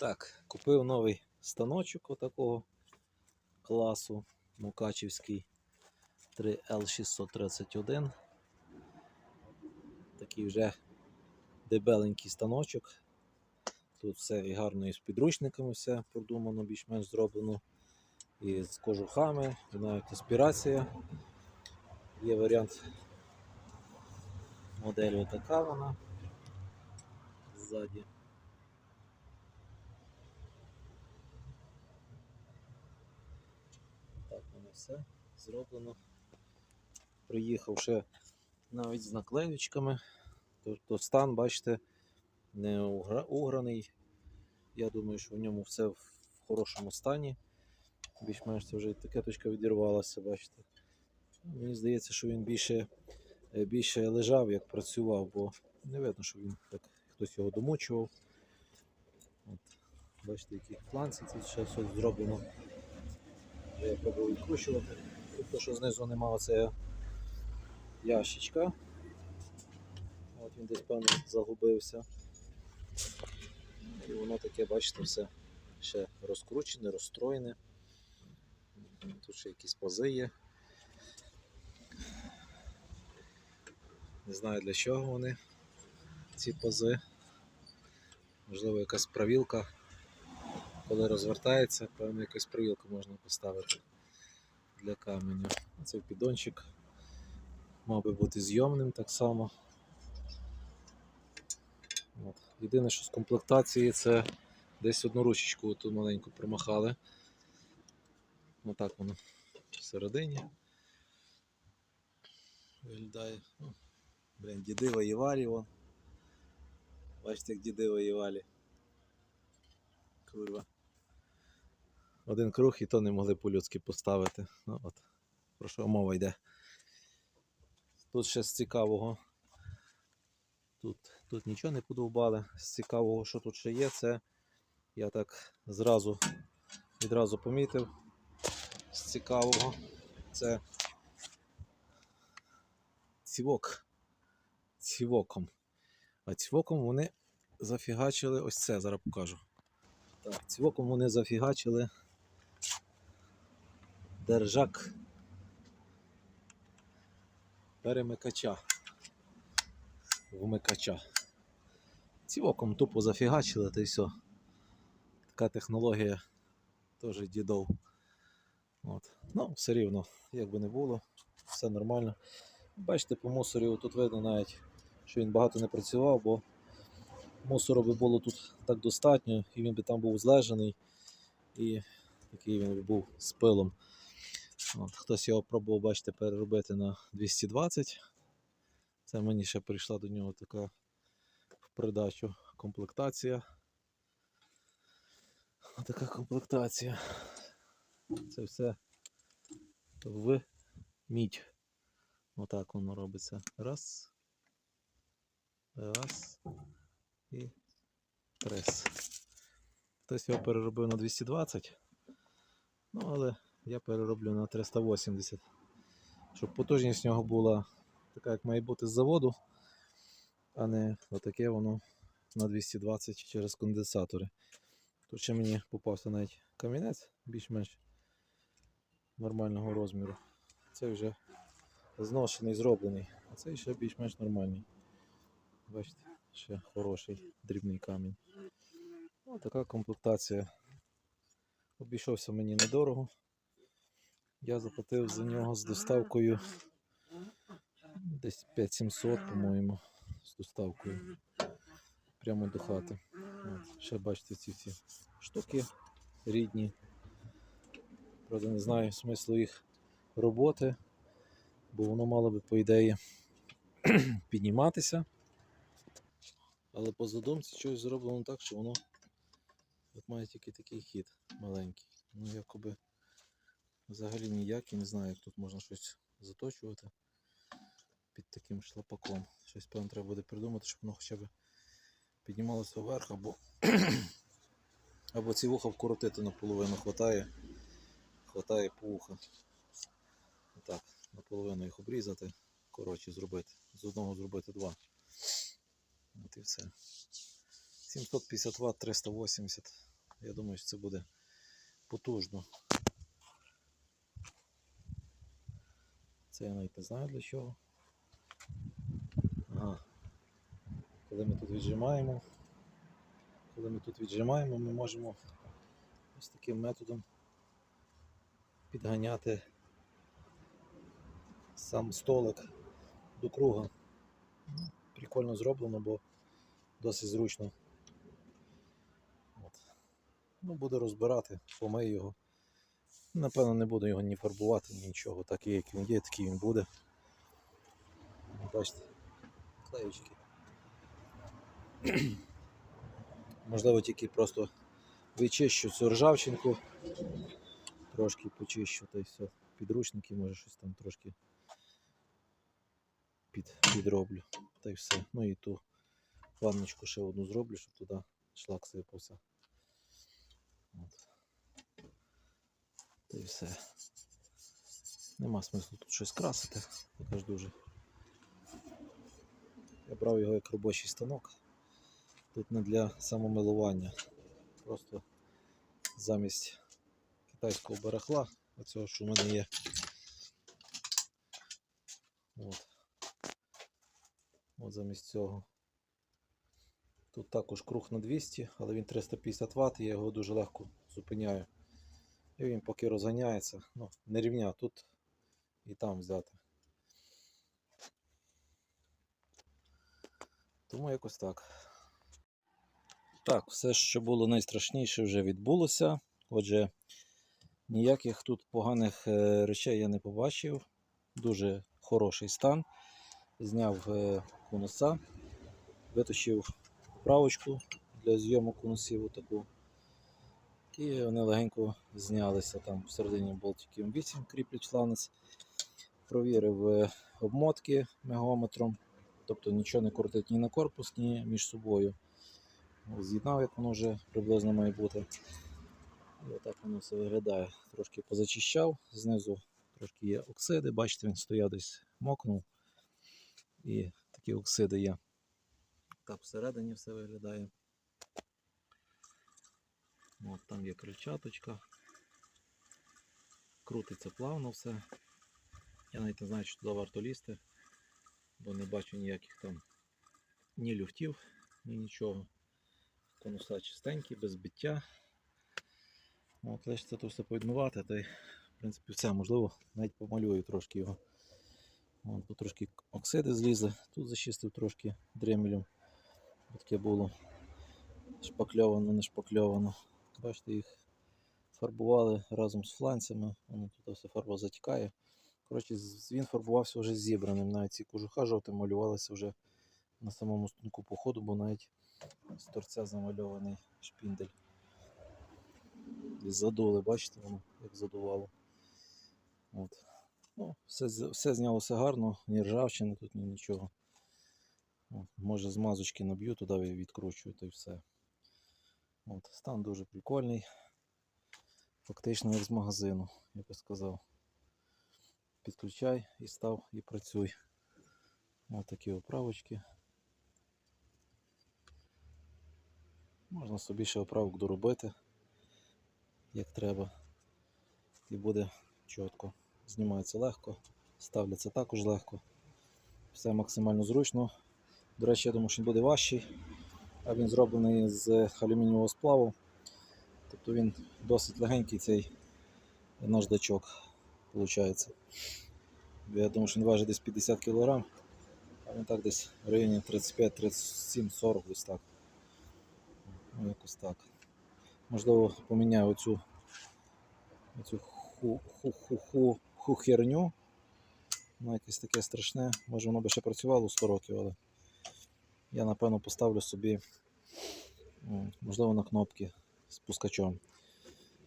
Так, купив новий станочок отакого класу Мукачівський 3L631. Такий вже дебеленький станочок. Тут все і гарно і з підручниками все продумано, більш-менш зроблено. І з кожухами, і навіть аспірація. Є варіант моделі така вона ззаді. Так воно все зроблено. Приїхав ще навіть з наклеючками. Тобто стан, бачите, не уграний. Я думаю, що в ньому все в хорошому стані. Більш-менш це вже етикеточка відірвалася, бачите. Мені здається, що він більше, е, більше лежав, як працював, бо не видно, що він так хтось його домучував. От. Бачите, які фланці тут ще зроблено. Я пробую відкручувати. Тобто, що знизу немає оце ящичка. От він десь певно загубився. І воно таке, бачите, все ще розкручене, розстроєне. Тут ще якісь пази є. Не знаю для чого вони, ці пази. Можливо, якась правілка, коли розвертається, певно, якусь правілку можна поставити для каменю. Цей піддончик мав би бути зйомним так само. От. Єдине, що з комплектації це десь одну ручечку ту маленьку промахали. Отак воно всередині. Виглядає. Ну, блін, діди воювали вон. Бачите, як діди воювали. Курва. Один круг і то не могли по-людськи поставити. Ну, от. Про що мова йде. Тут ще з цікавого. Тут, тут нічого не подовбали. З цікавого, що тут ще є, це я так зразу відразу помітив. З цікавого це цівок. Цівоком. А цівоком вони зафігачили ось це, зараз покажу. Так, цівоком вони зафігачили держак перемикача. Вмикача. Цівоком тупо зафігачили та й все. Така технологія теж дідов. От. Ну, все рівно, як би не було, все нормально. Бачите, по мусорі тут видно навіть, що він багато не працював, бо мусору би було тут так достатньо, і він би там був злежений, і такий він би був з пилом. От, хтось його пробував, бачите, переробити на 220. Це мені ще прийшла до нього така в придачу комплектація. Така комплектація. Це все в мідь. Отак воно робиться. Раз. Раз. І трес. Хтось його переробив на 220. Ну, але я перероблю на 380. Щоб потужність нього була така, як має бути з заводу, а не отаке воно на 220 через конденсатори. Тут ще мені попався навіть камінець більш-менш нормального розміру. Це вже зношений, зроблений, а цей ще більш-менш нормальний. Бачите, ще хороший дрібний камінь. Ось така комплектація. Обійшовся мені недорого. Я заплатив за нього з доставкою десь 5700, по-моєму, з доставкою. Прямо до хати. От. Ще бачите ці всі штуки рідні. Правда, не знаю смислу їх роботи, бо воно мало би, по ідеї, підніматися. Але по задумці щось зроблено так, що воно от має тільки такий хід маленький. Ну, якоби взагалі ніякий, не знаю, як тут можна щось заточувати під таким шлапаком. Щось певно треба буде придумати, щоб воно хоча б піднімалося вверх або, або ці вуха вкоротити наполовину хватає. Хватає по. Так, наполовину їх обрізати, коротше зробити. З одного зробити два. От і все. 750 Вт, 380 Я думаю, що це буде потужно. Це я навіть не знаю для чого. Ага. Коли ми тут віджимаємо, коли ми тут віджимаємо, ми можемо ось таким методом підганяти сам столик до круга. Прикольно зроблено, бо досить зручно. От. Ну, буду розбирати, помию його. Напевно, не буду його ні фарбувати, ні нічого. Такий, як він є, такий він буде. Бачите, клеючки. Можливо, тільки просто вичищу цю ржавчинку, трошки почищу та й все. Підручники, може щось там трошки під, підроблю. Та й все. Ну і ту ванночку ще одну зроблю, щоб туди шлак сипався. От. Та й все. Нема смислу тут щось красити, поки ж дуже. Я брав його як робочий станок. Тут не для самомилування. Просто замість китайського барахла, оцього, що в мене є. От. От замість цього. Тут також круг на 200, але він 350 Вт, я його дуже легко зупиняю. І він поки розганяється, ну, не рівня тут і там взяти. Тому якось так. Так, все, що було найстрашніше, вже відбулося. Отже, ніяких тут поганих е, речей я не побачив. Дуже хороший стан. Зняв е, конуса, витащив правочку для зйомок конусів отаку. І вони легенько знялися. Там всередині болтиків 8 кріплять шланець. Провірив е, обмотки мегометром. Тобто нічого не крутить ні на корпус, ні між собою. З'єднав, як воно вже приблизно має бути. І отак воно все виглядає. Трошки позачищав, знизу трошки є оксиди. Бачите, він стояв десь мокнув. І такі оксиди є. Так всередині все виглядає. От там є крильчаточка. Крутиться плавно все. Я навіть не знаю, чи туди варто лізти, бо не бачу ніяких там ні люфтів, ні нічого. Конуса чистенькі, без биття. От, лише тут все поєднувати, та й в принципі все, можливо, навіть помалюю трошки його. От, тут трошки оксиди злізли, тут зачистив трошки дремелем. Таке було шпакльовано, не шпакльовано. Бачите, їх фарбували разом з фланцями, воно тут все фарба затікає. Коротше, він фарбувався вже зібраним. Навіть ці кожуха жовтим малювалися вже на самому станку походу, бо навіть з торця замальований шпіндель. І задули, бачите, воно як задувало. От. Ну, все, все знялося гарно, ні ржавчини тут, ні нічого. От, може змазочки наб'ю, туди відкручую, то й все. От, стан дуже прикольний. Фактично як з магазину, я би сказав. Підключай і став і працюй. Ось такі оправочки. Можна собі ще оправок доробити, як треба. І буде чітко. Знімається легко, ставляться також легко. Все максимально зручно. До речі, я думаю, що він буде важчий, він зроблений з алюмінієвого сплаву. Тобто він досить легенький цей наждачок, виходить. Я думаю, що він важить десь 50 кг, а він так десь в районі 35, 37, 40 десь так. Ну, якось так. Можливо, поміняю оцю, оцю ху, ху, ху, ху, ху херню. Воно якесь таке страшне. Може воно би ще працювало 100 років, але я напевно поставлю собі, можливо, на кнопки з пускачом.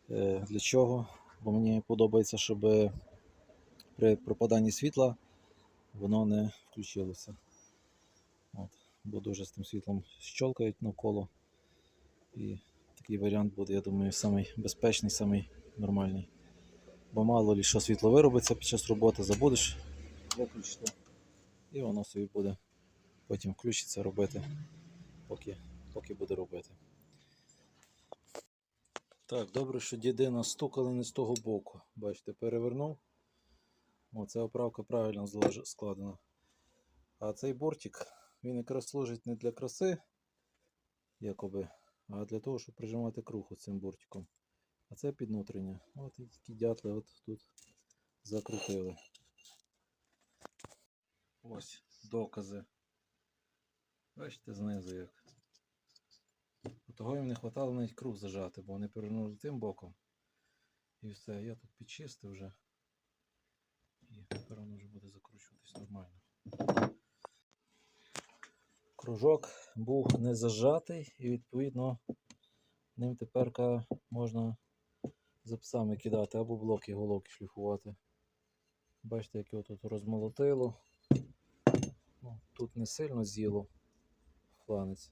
Е, Для чого? Бо мені подобається, щоб при пропаданні світла воно не включилося. От. Бо дуже з тим світлом щолкають навколо. І такий варіант буде, я думаю, самий безпечний, самий нормальний. Бо мало ли що світло виробиться під час роботи, забудеш виключити. І воно собі буде потім включиться робити, поки, поки буде робити. Так, добре, що дідина стукали не з того боку. Бачите, перевернув. О, ця оправка правильно складена. А цей бортик, він якраз служить не для краси, якоби, а для того, щоб прижимати круг цим бортиком. А це під внутрішнє. От і такі дятли от тут закрутили. Ось докази. Бачите, знизу як. Того їм не вистачало навіть круг зажати, бо вони перевернули тим боком. І все, я тут підчистив вже. І тепер воно вже буде закручуватись нормально. Кружок був не зажатий і відповідно ним тепер можна запсами кидати або блоки головки шліфувати. Бачите, як його тут розмолотило. Ну, тут не сильно з'їло фланець.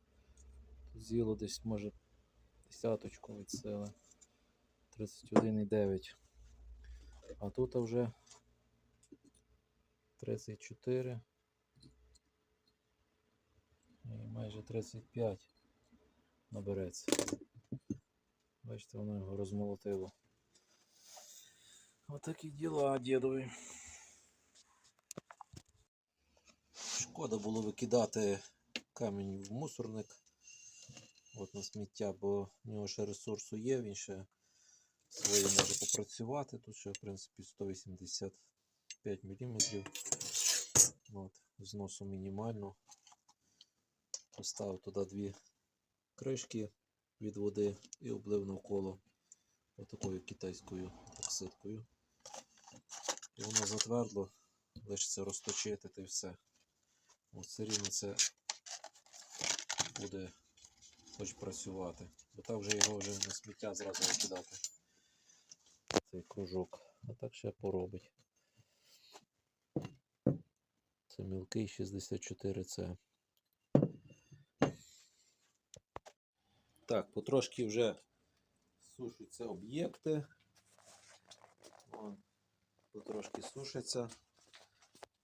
Тут з'їло десь може десяточку від сили. 31,9. А тут вже 34 і майже 35 набереться. Бачите, воно його розмолотило. Отакі діла дідові. Шкода було викидати камінь в мусорник. От на сміття, бо в нього ще ресурсу є, він ще своє може попрацювати. Тут ще, в принципі, 185 мм. От, зносу мінімально. Поставив туди дві кришки від води і облив навколо отакою китайською оксидкою. І воно затвердло, лишиться розточити та й все. От все рівно це буде хоч працювати. Бо так вже його вже на сміття зразу викидати. Цей кружок. А так ще поробить. Це мілкий 64C. Так, потрошки вже сушаться об'єкти. Потрошки сушаться.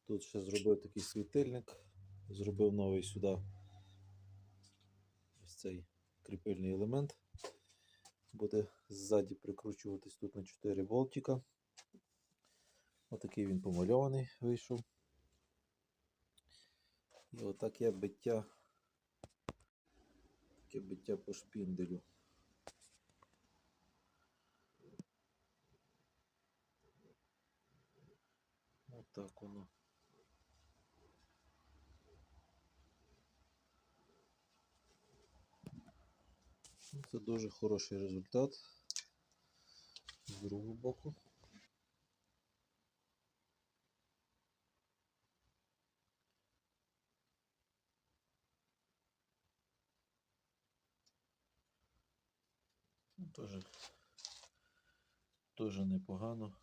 Тут ще зробив такий світильник, зробив новий сюди цей кріпильний елемент. Буде ззаді прикручуватись тут на 4 болтика. Отакий він помальований вийшов. І отаке биття, таке биття по шпінделю. Отак воно. Це дуже хороший результат з другого боку. Тоже, тоже непогано.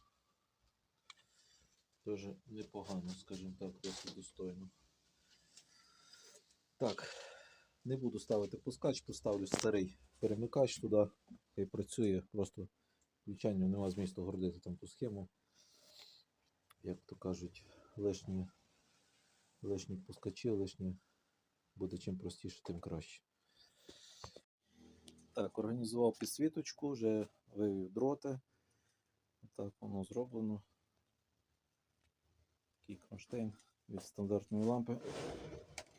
Тоже непогано, скажімо так, досить достойно. Так, не буду ставити пускач, поставлю старий перемикач туди, хай працює, просто включанням нема змісту гордити там ту схему. Як то кажуть, лишні, лишні пускачі, лишні буде чим простіше, тим краще. Так, організував підсвіточку, вже вивів дроти. Так воно зроблено. Такий кронштейн від стандартної лампи.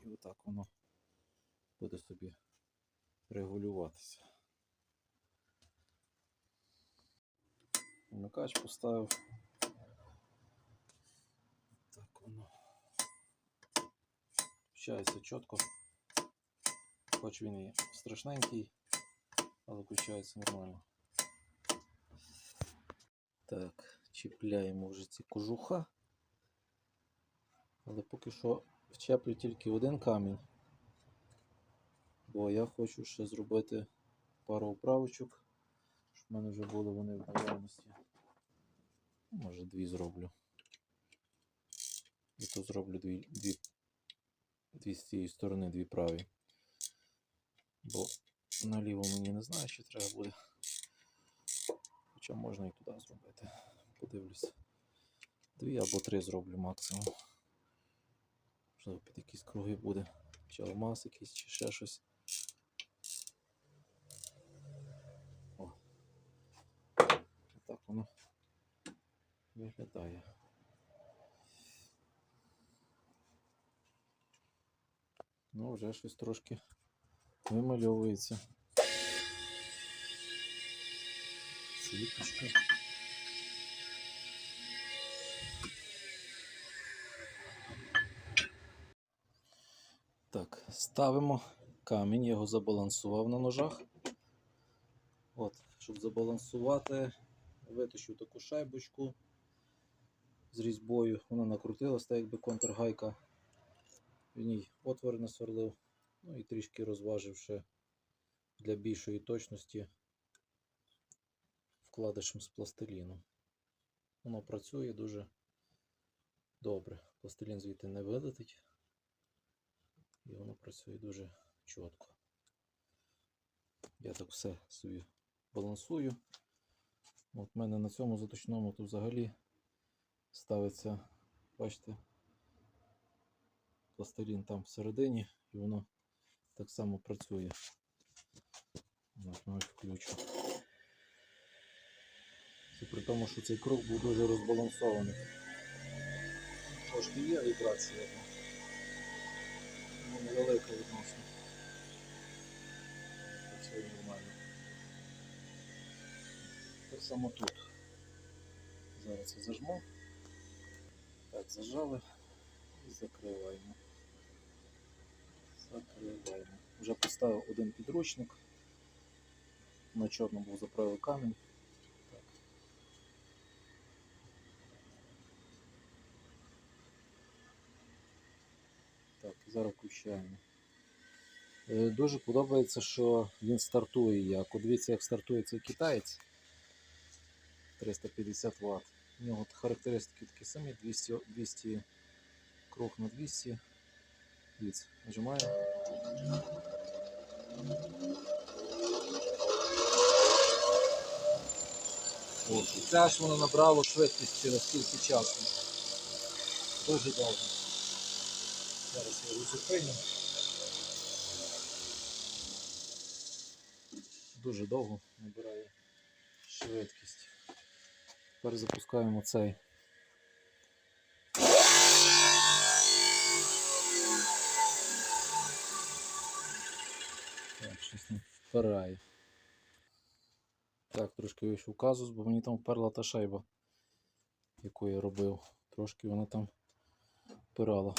І отак воно буде собі регулюватися. Вмикач поставив. Так воно. Включається чітко. Хоч він і страшненький, але включається нормально. Так, чіпляємо вже ці кожуха. Але поки що вчеплю тільки один камінь. Бо я хочу ще зробити пару оправочок, щоб в мене вже були вони в наявності. Може дві зроблю. І то зроблю дві, дві, дві з цієї сторони, дві праві. Бо наліво мені не знаю, чи треба буде. Хоча можна і туди зробити. Подивлюся. Дві або три зроблю максимум. Можливо, під якісь круги буде. Чи алмаз якийсь, чи ще щось. Воно виглядає. Ну, вже щось трошки вимальовується. Світочка. Так, ставимо камінь, його забалансував на ножах. От, щоб забалансувати, витащив таку шайбочку з різьбою. Вона накрутилась, так якби контргайка. В ній отвори насверлив. Ну і трішки розваживши для більшої точності вкладишем з пластиліну. Воно працює дуже добре. Пластилін звідти не вилетить. І воно працює дуже чітко. Я так все собі балансую. От в мене на цьому заточному тут взагалі ставиться, бачите, пластилін там всередині і воно так само працює. От, навіть включу. Це при тому, що цей круг був дуже розбалансований. Трошки є вібрація. Ну, невелика відносно. Працює нормально. Так само тут. Зараз я зажму. Так, зажали і закриваємо. Закриваємо. Вже поставив один підручник. На чорному був заправив камінь. Зараз включаємо. Е, Дуже подобається, що він стартує як. Дивіться, як стартує цей китаєць. 350 Вт. У нього характеристики такі самі, 200, 200 круг на 200. Дивіться, нажимаю. От, і це аж воно набрало швидкість через скільки часу. Дуже довго. Зараз я його зупиню. Дуже довго набирає швидкість. Тепер запускаємо цей. Так, щось не впирає. Так, трошки вийшов казус, бо мені там вперла та шайба, яку я робив. Трошки вона там впирала.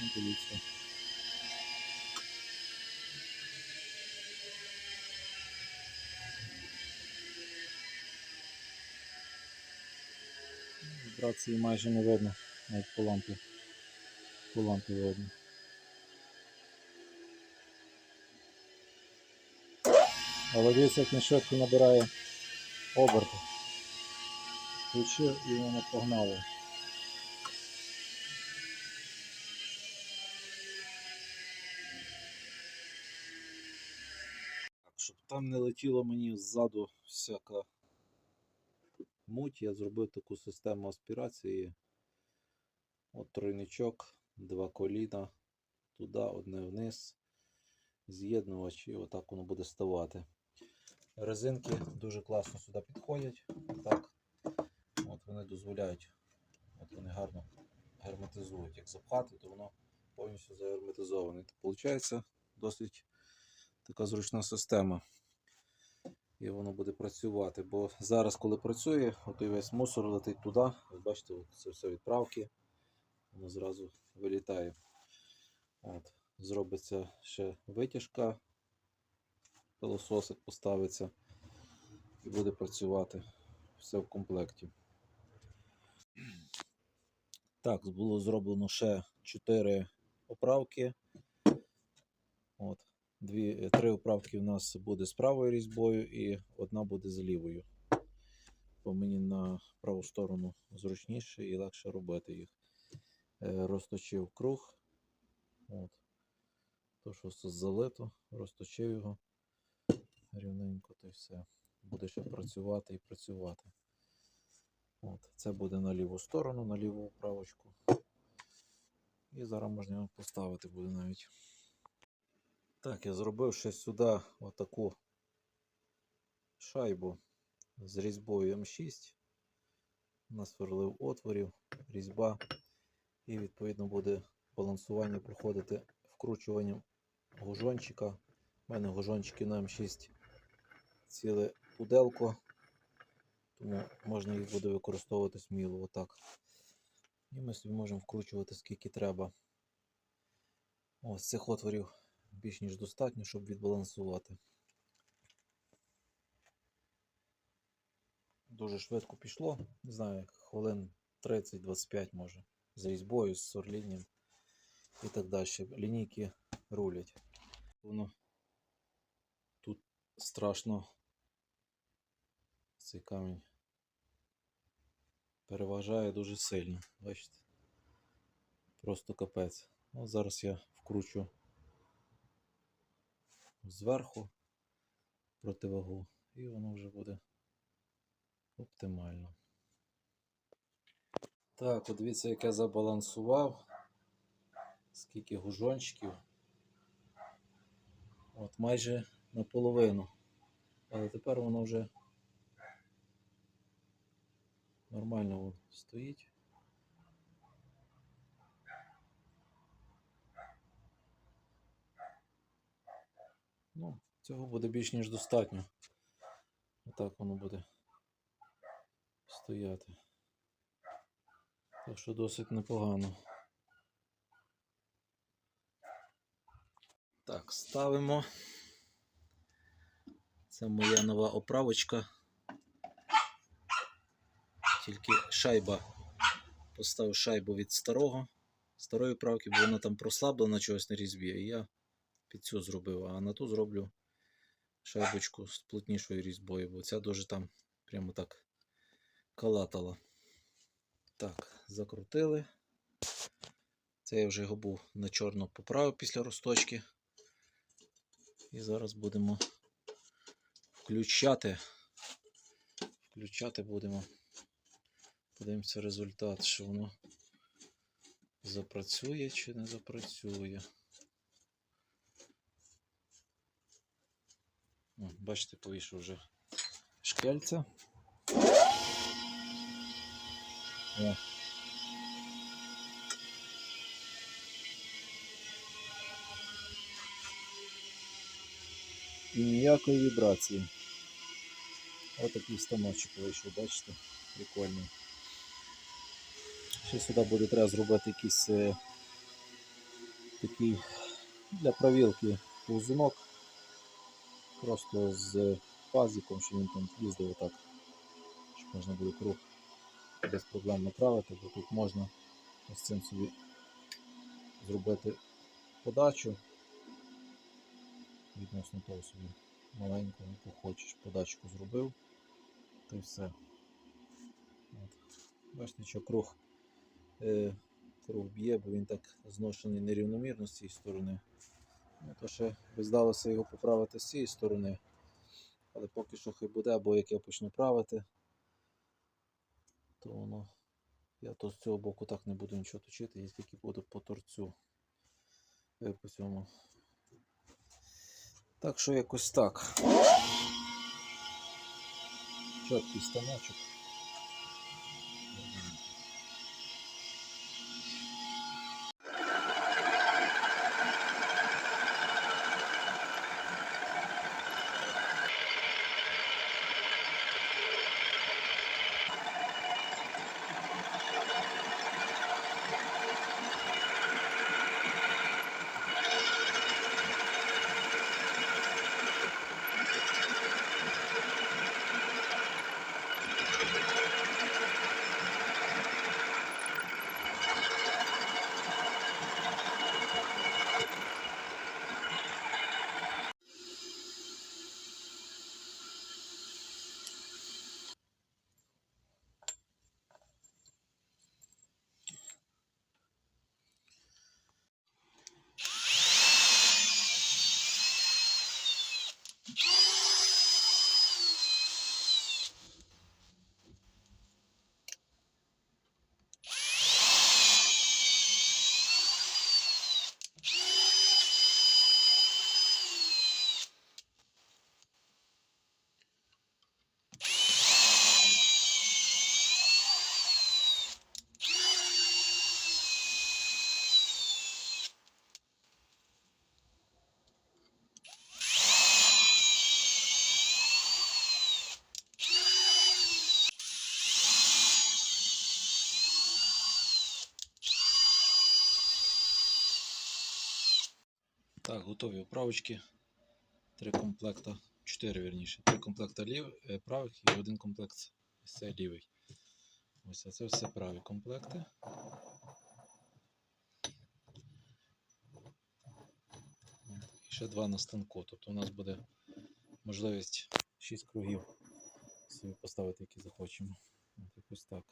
Ну, дивіться. Вібрації майже не видно, навіть по лампі. По лампі видно. Але дивіться, як він швидко набирає оберти. Включив і воно погнало. Щоб там не летіло мені ззаду всяка муть, я зробив таку систему аспірації. От тройничок, два коліна, туди, одне вниз, з'єднувач і отак воно буде ставати. Резинки дуже класно сюди підходять. Так. От вони дозволяють, от вони гарно герметизують. Як запхати, то воно повністю загерметизоване. Получається досить така зручна система. І воно буде працювати. Бо зараз, коли працює, от і весь мусор летить туди. Ви бачите, це все відправки. Воно зразу вилітає. От. Зробиться ще витяжка, пилососик поставиться і буде працювати все в комплекті. Так, було зроблено ще 4 оправки. От. Дві, три оправки у нас буде з правою різьбою і одна буде з лівою. Бо мені на праву сторону зручніше і легше робити їх. Е, розточив круг. От. То, що залито, розточив його рівненько, то й все. Буде ще працювати і працювати. От. Це буде на ліву сторону, на ліву управочку. І зараз можна його поставити буде навіть. Так, я зробив ще сюди отаку шайбу. з різьбою М6. Насверлив отворів, різьба. І відповідно буде балансування проходити вкручуванням гужончика. У мене гужончики на М6 ціле пуделко, тому можна їх буде використовувати сміло отак. І ми собі можемо вкручувати скільки треба. Ось цих отворів більш ніж достатньо, щоб відбалансувати. Дуже швидко пішло, не знаю, хвилин 30-25 може. З різьбою, з сорлінням і так далі. Лінійки рулять. Воно тут страшно цей камінь переважає дуже сильно. Бачите? Просто капець. От зараз я вкручу зверху противагу, і воно вже буде оптимально. Так, от дивіться, як я забалансував. Скільки гужончиків. От майже наполовину. Але тепер воно вже нормально стоїть. Ну, цього буде більш ніж достатньо. Отак воно буде стояти. Так що досить непогано. Так, ставимо. Це моя нова оправочка. Тільки шайба. Поставив шайбу від старого, старої правки, бо вона там прослаблена чогось на різьбі. І я під цю зробив, а на ту зроблю шайбочку з плотнішою різьбою, бо ця дуже там прямо так калатала. Так, закрутили. Це я вже його був на чорно поправив після розточки. І зараз будемо включати. Включати будемо. Подивимося результат, що воно запрацює чи не запрацює. Бачите, повішав вже шкельця. О. І ніякої вібрації. Ось такий станочок вийшов, бачите, прикольний. Ще сюди буде треба зробити якийсь е, такий для провілки повзунок. Просто з пазиком, що він там їздив отак. Щоб можна буде круг без проблем направити, бо тут можна ось цим собі зробити подачу. Відносно того собі маленьку, яку хочеш, подачку зробив, то й все. От. Бачите, що круг, е, круг б'є, бо він так зношений нерівномірно з цієї сторони. Ну, то ще би здалося його поправити з цієї сторони. Але поки що хай буде, або як я почну правити, то воно. Я то з цього боку так не буду нічого точити, я тільки буду по торцю. е, По цьому. Так що якось так. Чіткий станочок. Так, готові оправочки. Три комплекта, чотири вірніше. Три комплекта лів, е, правих і один комплект цей лівий. Ось а це все праві комплекти. І ще два на станку. Тобто у нас буде можливість 6 кругів собі поставити, які захочемо. От так.